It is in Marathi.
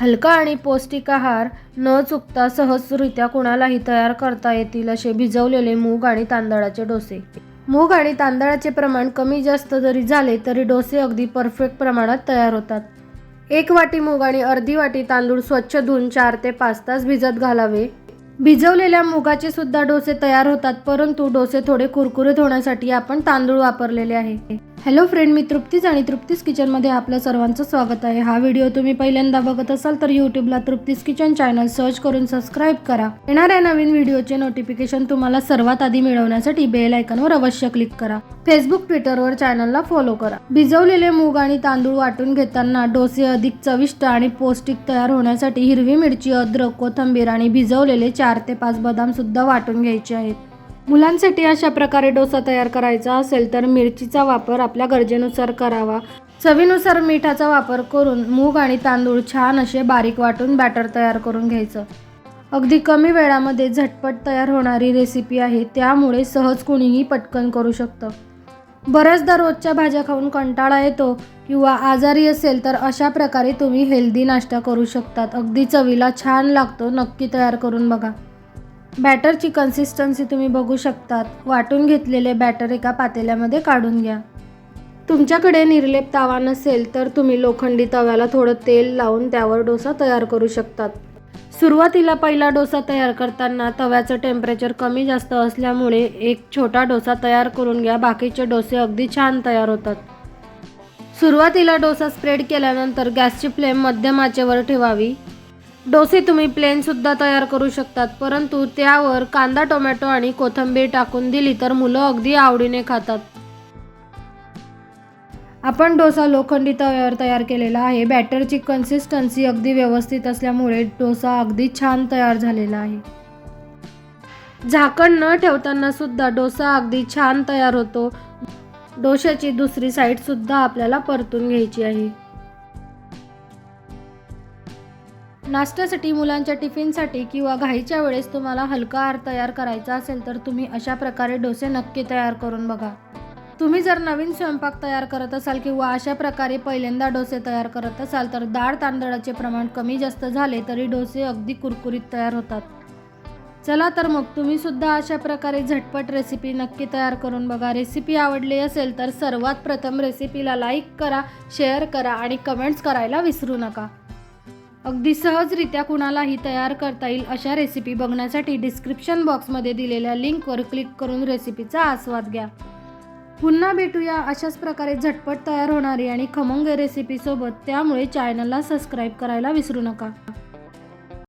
हलका आणि पौष्टिक आहार न चुकता सहजरित्या कुणालाही तयार करता येतील असे भिजवलेले मूग आणि तांदळाचे डोसे. मूग आणि तांदळाचे प्रमाण कमी जास्त जरी झाले तरी डोसे अगदी परफेक्ट प्रमाणात तयार होतात. एक वाटी मूग आणि अर्धी वाटी तांदूळ स्वच्छ धुवून चार ते पाच तास भिजत घालावे. भिजवलेल्या मुगाचे सुद्धा डोसे तयार होतात परंतु डोसे थोडे कुरकुरीत होण्यासाठी आपण तांदूळ वापरलेले आहे. हॅलो फ्रेंड मी तृप्तीज आणि तृप्तीज किचनमध्ये आपलं सर्वांचं स्वागत आहे. हा व्हिडिओ तुम्ही पहिल्यांदा बघत असाल तर यूट्यूबला तृप्तीज किचन चॅनल सर्च करून सबस्क्राईब करा. येणाऱ्या नवीन व्हिडिओचे नोटिफिकेशन तुम्हाला सर्वात आधी मिळवण्यासाठी बेल आयकॉनवर अवश्य क्लिक करा. फेसबुक ट्विटरवर चॅनलला फॉलो करा. भिजवलेले मूग आणि तांदूळ वाटून घेताना डोसे अधिक चविष्ट आणि पौष्टिक तयार होण्यासाठी हिरवी मिरची अद्रक कोथंबीर आणि भिजवलेले चार ते पाच बदाम सुद्धा वाटून घ्यायचे आहेत. मुलांसाठी अशा प्रकारे डोसा तयार करायचा असेल तर मिरचीचा वापर आपल्या गरजेनुसार करावा. चवीनुसार मिठाचा वापर करून मूग आणि तांदूळ छान असे बारीक वाटून बॅटर तयार करून घ्यायचं. अगदी कमी वेळामध्ये झटपट तयार होणारी रेसिपी आहे त्यामुळे सहज कुणीही पटकन करू शकतं. बऱ्याचदा रोजच्या भाज्या खाऊन कंटाळा येतो किंवा आजारी असेल तर अशा प्रकारे तुम्ही हेल्दी नाश्ता करू शकतात. अगदी चवीला छान लागतो नक्की तयार करून बघा. बॅटरची कन्सिस्टन्सी तुम्ही बघू शकतात. वाटून घेतलेले बॅटर एका पातेल्यामध्ये काढून घ्या. तुमच्याकडे निर्लेप तावा नसेल तर तुम्ही लोखंडी तव्याला थोडं तेल लावून त्यावर डोसा तयार करू शकतात. सुरुवातीला पहिला डोसा तयार करताना तव्याचं टेम्परेचर कमी जास्त असल्यामुळे एक छोटा डोसा तयार करून घ्या बाकीचे डोसे अगदी छान तयार होतात. सुरुवातीला डोसा स्प्रेड केल्यानंतर गॅसची फ्लेम मध्यम आचेवर ठेवावी. डोसे तुम्ही प्लेनसुद्धा तयार करू शकतात. परंतु त्यावर कांदा टोमॅटो आणि कोथिंबीर टाकून दिली तर मुलं अगदी आवडीने खातात. आपण डोसा लोखंडी तव्यावर तयार केलेला आहे. बॅटरची कन्सिस्टन्सी अगदी व्यवस्थित असल्यामुळे डोसा अगदी छान तयार झालेला आहे. झाकण न ठेवताना सुद्धा डोसा अगदी छान तयार होतो. डोशाची दुसरी साईडसुद्धा आपल्याला परतून घ्यायची आहे. नाश्त्यासाठी मुलांच्या टिफिनसाठी किंवा घाईच्या वेळेस तुम्हाला हलका आहार तयार करायचा असेल तर तुम्ही अशा प्रकारे डोसे नक्की तयार करून बघा. तुम्ही जर नवीन स्वयंपाक तयार करत असाल किंवा अशा प्रकारे पहिल्यांदा डोसे तयार करत असाल तर डाळ तांदळाचे प्रमाण कमी जास्त झाले तरी डोसे अगदी कुरकुरीत तयार होतात. चला तर मग तुम्ही सुद्धा अशा प्रकारे झटपट रेसिपी नक्की तयार करून बघा. रेसिपी आवडली असेल तर सर्वात प्रथम रेसिपीला लाईक करा शेअर करा आणि कमेंट्स करायला विसरू नका. अगदी सहजरित्या कुणालाही तयार करता येईल अशा रेसिपी बघण्यासाठी डिस्क्रिप्शन बॉक्समध्ये दिलेल्या लिंकवर क्लिक करून रेसिपीचा आस्वाद घ्या. पुन्हा भेटूया अशाच प्रकारे झटपट तयार होणारी आणि खमंग रेसिपीसोबत त्यामुळे चॅनलला सबस्क्राईब करायला विसरू नका.